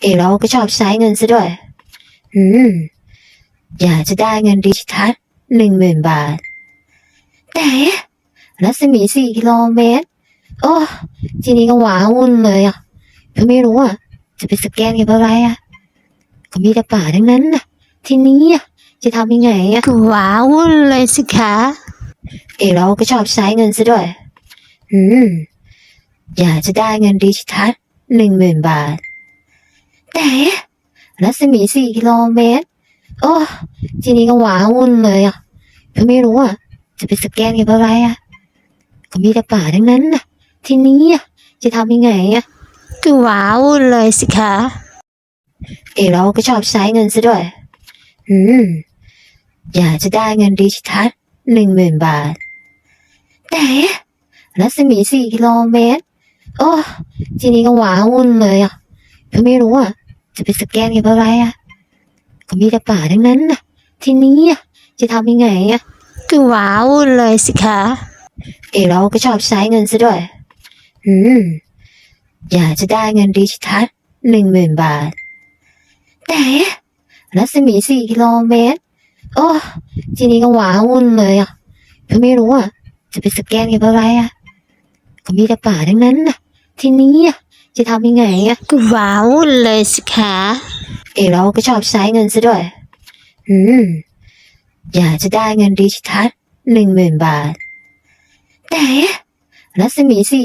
เอเราก็ชอบใช้เงินซะด้วย อืม อยากจะได้เงินดิจิทัลหนึ่งหมื่นบาท แต่รัศมีสี่กิโลเมตร โอ้ทีนี้ก็หวาวุ่นเลยอะก็ไม่รู้อะ จะไปสแกนกับอะไรอะ ก็มีแต่ป่าทั้งนั้นน่ะ ทีนี้อะจะทำยังไงอะก็ว้าวุ่นเลยสิคะเอเราก็ชอบใช้เงินซะด้วย อืม อยากจะได้เงินดิจิทัลหนึ่งหมื่นบาท แต่รัศมีสี่กิโลเมตร โอ้ทีนี้ก็หวาวุ่นเลยอะก็ไม่รู้อะ จะไปสแกนกับอะไรอะ ก็มีแต่ป่าทั้งนั้นน่ะ ทีนี้อะจะทำยังไงอะก็ว้าวุ่นเลยสิคะเอเราก็ชอบใช้เงินซะด้วย อืม อยากจะได้เงินดิจิทัลหนึ่งหมื่นบาท แต่รัศมีสี่กิโลเมตร โอ้ทีนี้ก็หวาวุ่นเลยอะก็ไม่รู้อะ จะไปสแกนกับอะไรอะก็มีแต่ป่าทั้งนั้นน่ะ ทีนี้อะจะทำยังไงอะก็ว้าวุ่นเลยสิคะเอเราก็ชอบใช้เงินซะด้วย อืม อยากจะได้เงินดิจิทัลหนึ่งหมื่นบาท แต่รัศมีสี่กิโลเมตร โอ้ทีนี้ก็หวาวุ่นเลยอะก็ไม่รู้อะ จะไปสแกนกับอะไรอะก็มีแต่ป่าทั้งนั้นน่ะ ทีนี้อะ จะทำยังไงอะก็ว้าวุ่นเลยสิคะเอเราก็ชอบใช้เงินซะด้วย อืม อยากจะได้เงินดิจิทัลหนึ่งหมื่นบาท แต่รัศมีสี่